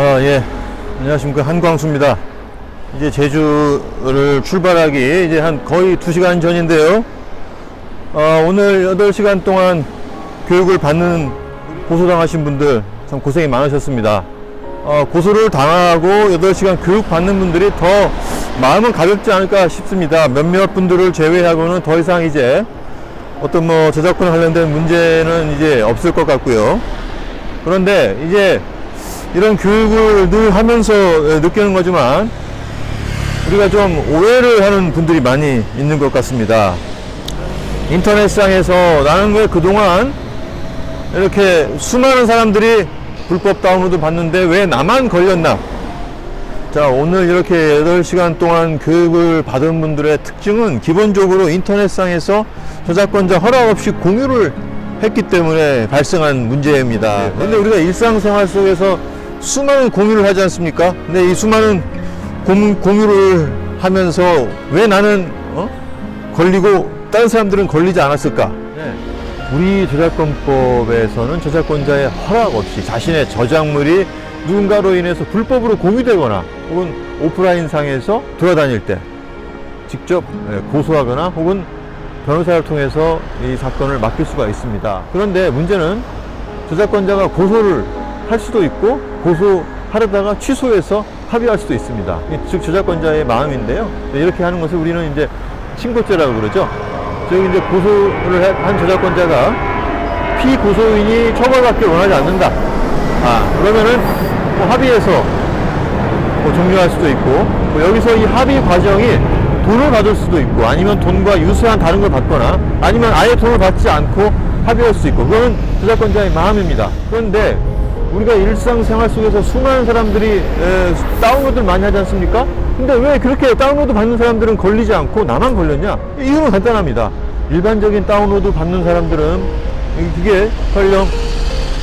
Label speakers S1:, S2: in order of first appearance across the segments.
S1: 아, 예. 안녕하십니까. 한광수입니다. 이제 제주를 출발하기 이제 한 거의 2시간 전인데요. 어, 오늘 8시간 동안 교육을 받는 고소당하신 분들 참 고생이 많으셨습니다. 어, 고소를 당하고 8시간 교육 받는 분들이 더 마음은 가볍지 않을까 싶습니다. 몇몇 분들을 제외하고는 더 이상 이제 어떤 뭐 저작권 관련된 문제는 이제 없을 것 같고요. 그런데 이제 이런 교육을 늘 하면서 느끼는 거지만 우리가 좀 오해를 하는 분들이 많이 있는 것 같습니다. 인터넷상에서 나는 왜 그동안 이렇게 수많은 사람들이 불법 다운로드 받는데 왜 나만 걸렸나? 자, 오늘 이렇게 8시간 동안 교육을 받은 분들의 특징은 기본적으로 인터넷상에서 저작권자 허락 없이 공유를 했기 때문에 발생한 문제입니다. 근데 우리가 일상생활 속에서 수많은 공유를 하지 않습니까? 근데 이 수많은 공, 공유를 하면서 왜 나는 어? 걸리고 다른 사람들은 걸리지 않았을까? 우리 저작권법에서는 저작권자의 허락 없이 자신의 저작물이 누군가로 인해서 불법으로 공유되거나 혹은 오프라인 상에서 돌아다닐 때 직접 예, 고소하거나 혹은 변호사를 통해서 이 사건을 맡길 수가 있습니다. 그런데 문제는 저작권자가 고소를 할 수도 있고 고소하려다가 취소해서 합의할 수도 있습니다. 즉 저작권자의 마음인데요. 이렇게 하는 것을 우리는 이제 신고죄라고 그러죠. 저기 이제 고소를 해- 한 저작권자가 피고소인이 처벌받길 원하지 않는다. 아 그러면은 뭐 합의해서 뭐 종료할 수도 있고 뭐 여기서 이 합의 과정이 돈을 받을 수도 있고 아니면 돈과 유사한 다른 걸 받거나 아니면 아예 돈을 받지 않고 합의할 수 있고 그거는 저작권자의 마음입니다. 그런데 우리가 일상생활 속에서 수많은 사람들이 에, 다운로드를 많이 하지 않습니까? 근데 왜 그렇게 다운로드 받는 사람들은 걸리지 않고 나만 걸렸냐? 이유는 간단합니다. 일반적인 다운로드 받는 사람들은 이게 설령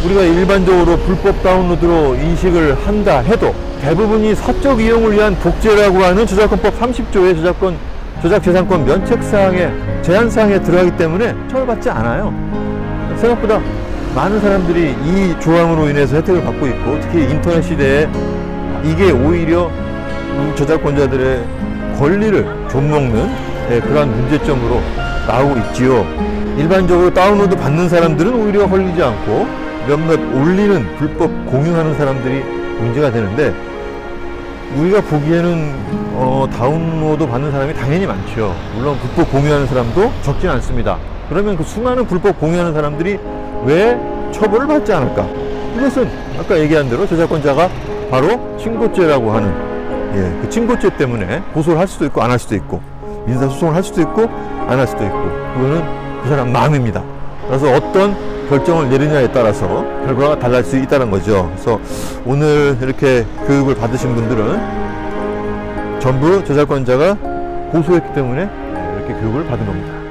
S1: 우리가 일반적으로 불법 다운로드로 인식을 한다 해도 대부분이 사적 이용을 위한 복제라고 하는 저작권법 30조의 저작권 저작재산권 면책사항의 제한사항에 들어가기 때문에 처벌받지 않아요. 생각보다 많은 사람들이 이 조항으로 인해서 혜택을 받고 있고 특히 인터넷 시대에 이게 오히려 저작권자들의 권리를 좀먹는 예, 그러한 문제점으로 나오고 있지요. 일반적으로 다운로드 받는 사람들은 오히려 걸리지 않고 몇몇 올리는 불법 공유하는 사람들이 문제가 되는데 우리가 보기에는 어, 다운로드 받는 사람이 당연히 많죠. 물론 불법 공유하는 사람도 적진 않습니다. 그러면 그 수많은 불법 공유하는 사람들이 왜 처벌을 받지 않을까? 이것은 아까 얘기한 대로 저작권자가 바로 친고죄라고 하는 예, 그 친고죄 때문에 고소를 할 수도 있고 안 할 수도 있고 민사소송을 할 수도 있고 안 할 수도 있고 그거는 그 사람 마음입니다. 그래서 어떤 결정을 내리냐에 따라서 결과가 달라질 수 있다는 거죠. 그래서 오늘 이렇게 교육을 받으신 분들은 전부 저작권자가 고소했기 때문에 이렇게 교육을 받은 겁니다.